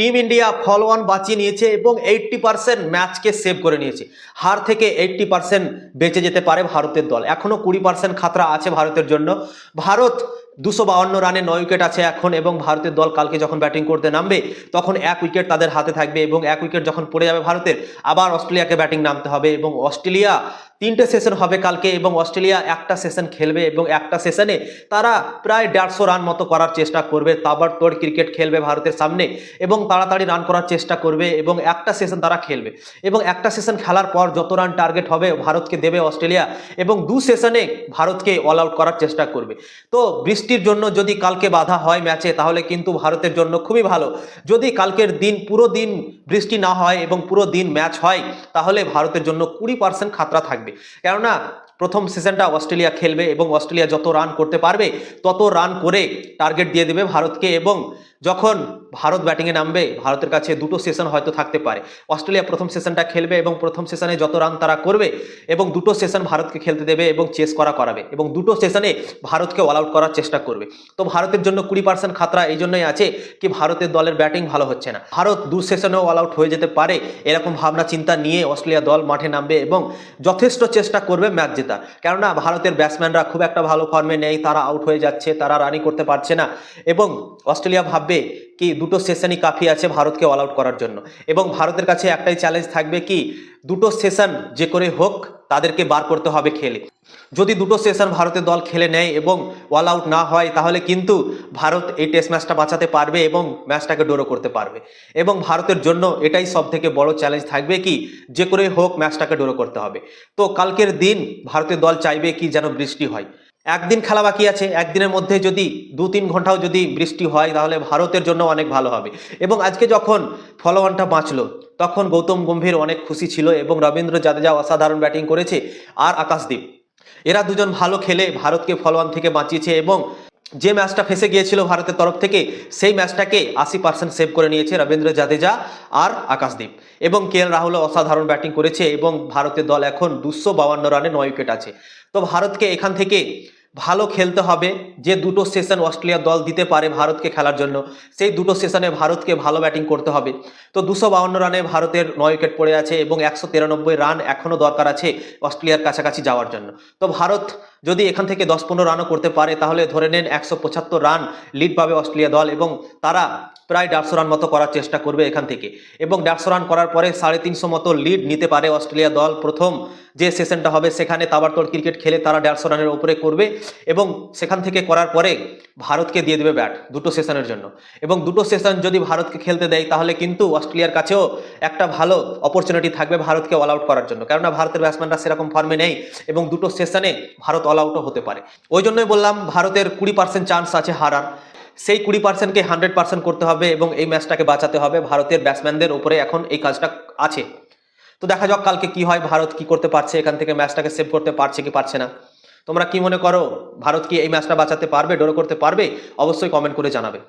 Team India ফল one বাঁচিয়ে নিয়েছে এবং এইট্টি পার্সেন্ট ম্যাচকে সেভ করে নিয়েছে। হার থেকে এইট্টি পার্সেন্ট বেঁচে যেতে পারে ভারতের দল। এখনও কুড়ি পার্সেন্ট খাতরা আছে ভারতের জন্য। ভারত দুশো বাউন্ন রানে নয় উইকেট আছে এখন এবং ভারতের দল কালকে যখন ব্যাটিং করতে নামবে, তখন এক উইকেট তাদের হাতে থাকবে এবং এক উইকেট যখন পড়ে যাবে ভারতের, আবার অস্ট্রেলিয়াকে ব্যাটিং নামতে হবে এবং অস্ট্রেলিয়া তিনটে সেশন হবে কালকে এবং অস্ট্রেলিয়া একটা সেশন খেলবে এবং একটা সেশনে তারা প্রায় দেড়শো রান মতো করার চেষ্টা করবে। তাবার তোর ক্রিকেট খেলবে ভারতের সামনে এবং তাড়াতাড়ি রান করার চেষ্টা করবে এবং একটা সেশন তারা খেলবে। এবং একটা সেশন খেলার পর যত রান টার্গেট হবে, ভারতকে দেবে অস্ট্রেলিয়া এবং দু সেশনে ভারতকে অল আউট করার চেষ্টা করবে। তো বৃষ্টির জন্য যদি কালকে বাধা হয় ম্যাচে তাহলে কিন্তু ভারতের জন্য খুবই ভালো। যদি কালকের দিন পুরো দিন বৃষ্টি না হয় এবং পুরো দিন ম্যাচ হয়, তাহলে ভারতের জন্য কুড়ি পার্সেন্ট খাতরা থাকবে। কেননা প্রথম সিজনটা অস্ট্রেলিয়া খেলবে এবং অস্ট্রেলিয়া যত রান করতে পারবে, তত রান করে টার্গেট দিয়ে দেবে ভারতকে এবং যখন ভারত ব্যাটিংয়ে নামবে, ভারতের কাছে দুটো সেশন হয়তো থাকতে পারে। অস্ট্রেলিয়া প্রথম সেশনটা খেলবে এবং প্রথম সেশনে যত রান তারা করবে এবং দুটো সেশন ভারতকে খেলতে দেবে এবং চেস করা করাবে এবং দুটো সেশনে ভারতকে অল আউট করার চেষ্টা করবে। তো ভারতের জন্য কুড়ি পার্সেন্ট খাতরা এই জন্যই আছে কি ভারতের দলের ব্যাটিং ভালো হচ্ছে না। ভারত দু সেশনেও অল আউট হয়ে যেতে পারে এরকম ভাবনা চিন্তা নিয়ে অস্ট্রেলিয়া দল মাঠে নামবে এবং যথেষ্ট চেষ্টা করবে ম্যাচ জেতার কেননা ভারতের ব্যাটসম্যানরা খুব একটা ভালো ফর্মে নেই, তারা আউট হয়ে যাচ্ছে, তারা রানই করতে পারছে না এবং অস্ট্রেলিয়া ভাববে কি? দুটো সেশনই কাফি আছে ভারতকে অল আউট করার জন্য। এবং ভারতের কাছে একটাই চ্যালেঞ্জ থাকবে কি? দুটো সেশন যে করে হোক, তাদেরকে বার করতে হবে খেলে। যদি দুটো সেশন ভারতের দল খেলে নেয় এবং অল আউট না হয়, তাহলে কিন্তু ভারত এই টেস্ট ম্যাচটা বাঁচাতে পারবে এবং ম্যাচটাকে ডোরো করতে পারবে। এবং ভারতের জন্য এটাই সব থেকে বড় চ্যালেঞ্জ থাকবে কি? যে করে হোক ম্যাচটাকে ডোরো করতে হবে। তো কালকের দিন ভারতের দল চাইবে কি যেন বৃষ্টি হয়। একদিন খেলা বাকি আছে, একদিনের মধ্যে যদি দু তিন ঘন্টাও যদি বৃষ্টি হয়, তাহলে ভারতের জন্য অনেক ভালো হবে। এবং আজকে যখন ফলোয়ানটা বাঁচলো, তখন গৌতম গম্ভীর অনেক খুশি ছিল এবং রবীন্দ্র জাদেজা অসাধারণ ব্যাটিং করেছে আর আকাশদ্বীপ এরা দুজন ভালো খেলে ভারতকে ফলোয়ান থেকে বাঁচিয়েছে এবং যে ম্যাচটা ফেসে গিয়েছিল ভারতের তরফ থেকে, সেই ম্যাচটাকে আশি পার্সেন্ট সেভ করে নিয়েছে রবীন্দ্র জাদেজা আর আকাশদীপ। এবং কে এল রাহুলও অসাধারণ ব্যাটিং করেছে এবং ভারতের দল এখন দুশো বাউান্ন রানে নয় উইকেট আছে। তো ভারতকে এখান থেকে ভালো খেলতে হবে যে দুটো সেশন অস্ট্রেলিয়া দল দিতে পারে ভারতকে খেলার জন্য। সেই দুটো সেশনে ভারতকে ভালো ব্যাটিং করতে হবে। তো দুশো বাউন্ন রানে ভারতের নয় উইকেট পড়ে আছে এবং একশো তিরানব্বই রান এখনও দরকার আছে অস্ট্রেলিয়ার কাছাকাছি যাওয়ার জন্য। তো ভারত যদি এখান থেকে দশ পনেরো রানও করতে পারে, তাহলে ধরে নেন একশো পঁচাত্তর রান লিড পাবে অস্ট্রেলিয়া দল এবং তারা প্রায় দেড়শো রান মতো করার চেষ্টা করবে এখান থেকে। এবং দেড়শো রান করার পরে সাড়ে তিনশো মতো লিড নিতে পারে অস্ট্রেলিয়া দল প্রথম যে সেশনটা হবে, সেখানে তাবারতোড় ক্রিকেট খেলে তারা দেড়শো রানের উপরে করবে। এবং সেখান থেকে করার পরে ভারতকে দিয়ে দেবে ব্যাট দুটো সেশনের জন্য। এবং দুটো সেশন যদি ভারতকে খেলতে দেয়, তাহলে কিন্তু অস্ট্রেলিয়ার কাছেও একটা ভালো অপরচুনিটি থাকবে ভারতকে অল আউট করার জন্য। কেননা ভারতের ব্যাটসম্যানরা সেরকম ফর্মে নেই এবং দুটো সেশনে ভারত অল আউটও হতে পারে। ওই জন্যই বললাম, ভারতের কুড়ি পার্সেন্ট চান্স আছে হারার। সেই কুড়ি পার্সেন্টকে হান্ড্রেড পার্সেন্ট করতে হবে এবং এই ম্যাচটাকে বাঁচাতে হবে। ভারতের ব্যাটসম্যানদের উপরে এখন এই কাজটা আছে। তো দেখা যাক কালকে কি হয়, ভারত কি করতে পারছে, এখান থেকে ম্যাচটাকে সেভ করতে পারছে কি পারছে না। তোমরা কি মনে করো? ভারত কি এই ম্যাচটা বাঁচাতে পারবে, ডোরো করতে পারবে? অবশ্যই কমেন্ট করে জানাবে।